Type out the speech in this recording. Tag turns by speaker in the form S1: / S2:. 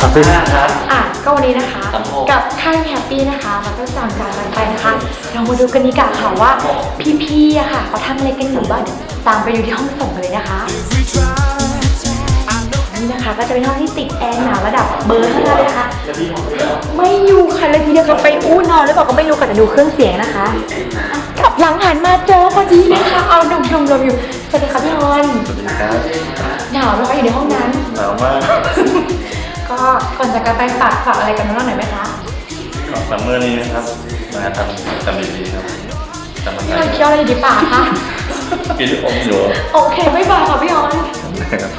S1: คาเฟ่ห้าครับ
S2: อะก็วันนี้นะคะ
S1: สามโมง
S2: กับค่ายแฮปปี้นะคะเราก็สั่งจากกันไปนะคะ เรามาดูกันดีกว่าค่ะว่าพี่ๆอะค่ะเขาทำอะไรกันอยู่บ้างเดี๋ยวตามไปดูที่ห้องส่งกันเลยนะคะ นี่นะคะก็จะเป็นห้องที่ติดแอร์หนาวระดับเบอร์ห้าเลยนะคะ ไม่อยู่ค่ะเลยทีเดียวค่ะไปอู้นอนหรือเปล่าก็ไม่รู้ค่ะแต่ดูเครื่องเสียงนะคะกลับหลังหันมาเจอพอดีเลยค่ะเอาดมดมดมอยู่สวัสดีค่ะพี่ฮอน
S1: สวัสดีครับ
S2: หนาวไหมคะอยู่ในห้องนั้น
S1: หนาวมาก
S2: ก็ก่อนจากกันไปฝากฝากอะไรกันน้องๆหน่อยไหมคะ
S1: ขอซัมเมอร์นี้นะครับ มาทำทำดีๆครับทำอะ
S2: พี่
S1: ไร
S2: ฮอนเคี้ยวอะไรอยู่ในปากคะ
S1: กินอมอยู่
S2: โอเคไม่บายค่ะพี่ฮอน
S1: ครับ